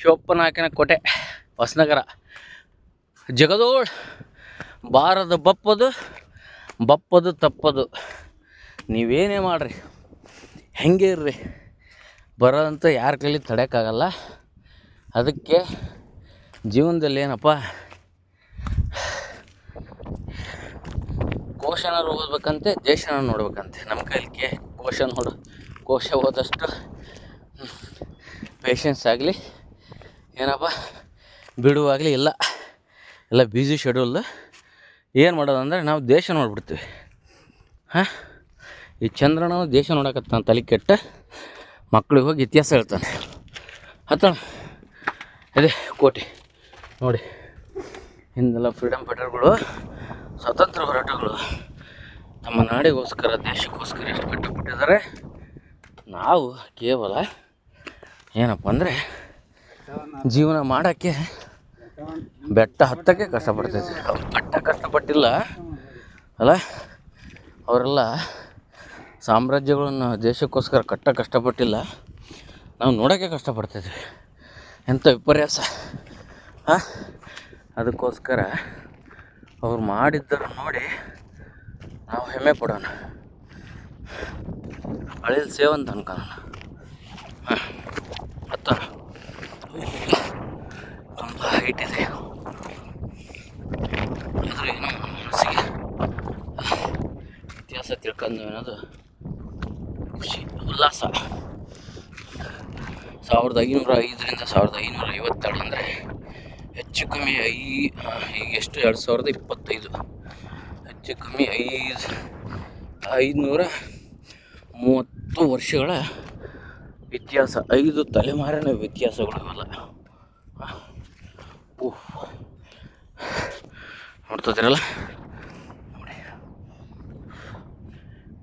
ಶಿವಪ್ಪನಾಯಕನ ಕೋಟೆ ಹೊಸನಗರ ಜಗದೋಳ್ ಬಾರದ ಬಪ್ಪದು ಬಪ್ಪದು ತಪ್ಪದು. ನೀವೇನೇ ಮಾಡಿರಿ, ಹೆಂಗೆ ಇರ್ರಿ? ಬರೋದಂತ ಯಾರ ಕೈಲಿ ತಡೆಯೋಕ್ಕಾಗಲ್ಲ ಅದಕ್ಕೆ ಜೀವನದಲ್ಲಿ ಏನಪ್ಪ, ಕೋಶನ ಓದ್ಬೇಕಂತೆ ದೇಶನ ನೋಡ್ಬೇಕಂತೆ. ನಮ್ಮ ಕೈಲಿಕ್ಕೆ ಕೋಶ ನೋಡು. ಕೋಶ ಓದಷ್ಟು ಪೇಷನ್ಸ್ ಆಗಲಿ, ಏನಪ್ಪ, ಬಿಡುವಾಗಲಿ ಇಲ್ಲ, ಎಲ್ಲ ಬ್ಯುಸಿ ಶೆಡ್ಯೂಲ್ ಏನು ಮಾಡೋದಂದ್ರೆ ನಾವು ದೇಶ ನೋಡ್ಬಿಡ್ತೀವಿ. ಹಾಂ? ಈ ಚಂದ್ರನ ದೇಶ ನೋಡಕತ್ತಾನ ತಲೆ ಕೆಟ್ಟ ಮಕ್ಕಳಿಗೆ ಹೋಗಿ ಇತಿಹಾಸ ಹೇಳ್ತಾನೆ. ಹತ್ತಣ ಅದೇ ಕೋಟೆ. ನೋಡಿ ಹಿಂದೆಲ್ಲ ಫ್ರೀಡಮ್ ಫೈಟರ್ಗಳು ಸ್ವತಂತ್ರ ಹೋರಾಟಗಳು. ನಮ್ಮ ನಾಡಿಗೋಸ್ಕರ, ದೇಶಕ್ಕೋಸ್ಕರ ಎಷ್ಟು ಕಷ್ಟಪಟ್ಟಿದ್ದಾರೆ, ನಾವು ಕೇವಲ ಏನಪ್ಪ ಅಂದರೆ ಜೀವನ ಮಾಡೋಕ್ಕೆ ಬೆಟ್ಟ ಹತ್ತಕ್ಕೆ ಕಷ್ಟಪಡ್ತೈತೆ. ಬೆಟ್ಟ ಕಷ್ಟಪಟ್ಟಿಲ್ಲ. ಅಲ್ಲ, ಅವರೆಲ್ಲ ಸಾಮ್ರಾಜ್ಯಗಳನ್ನು ದೇಶಕ್ಕೋಸ್ಕರ ಕಟ್ಟ ಕಷ್ಟಪಟ್ಟಿಲ್ಲ. ನಾವು ನೋಡೋಕ್ಕೆ ಕಷ್ಟಪಡ್ತಿದ್ವಿ ಎಂಥ ವಿಪರ್ಯಾಸ. ಹಾಂ? ಅದಕ್ಕೋಸ್ಕರ ಅವ್ರು ಮಾಡಿದ್ದನ್ನು ನೋಡಿ ನಾವು ಹೆಮ್ಮೆ ಪಡೋಣ. ಅಳಿಲ್ ಸೇವಂತ ಅನ್ಕೊಳ್ಳೋಣ ಹಾಂ ಹತ್ತೋಣ ತುಂಬ ಹೈಟ್ ಇದೆ ಏನೋ ಮನಸ್ಸಿಗೆ, ಇತಿಹಾಸ ತಿಳ್ಕೊಂಡು ಅನ್ನೋದು ಖುಷಿ, ಉಲ್ಲಾಸ. ಸಾವಿರದ ಐನೂರ ಐದರಿಂದ ಸಾವಿರದ ಐನೂರ ಐವತ್ತೆರಡು ಅಂದರೆ ಹೆಚ್ಚು ಕಮ್ಮಿ ಐ ಈಗ ಎಷ್ಟು? ಎರಡು ಸಾವಿರದ ಇಪ್ಪತ್ತೈದು. ಹೆಚ್ಚು ಕಮ್ಮಿ ಐದು, ಐದುನೂರ ಮೂವತ್ತು ವರ್ಷಗಳ ವ್ಯತ್ಯಾಸ ಐದು ತಲೆಮಾರಿನ ವ್ಯತ್ಯಾಸಗಳು ಇವೆಲ್ಲ. ನೋಡ್ತಿದ್ದೀರಲ್ಲ? ನೋಡಿ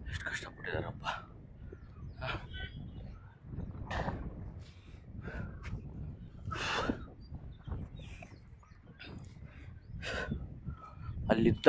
ಎಷ್ಟು ಕಷ್ಟಪಟ್ಟಿದ್ದಾರಪ್ಪ. ಅಲ್ಲಿದ್ದ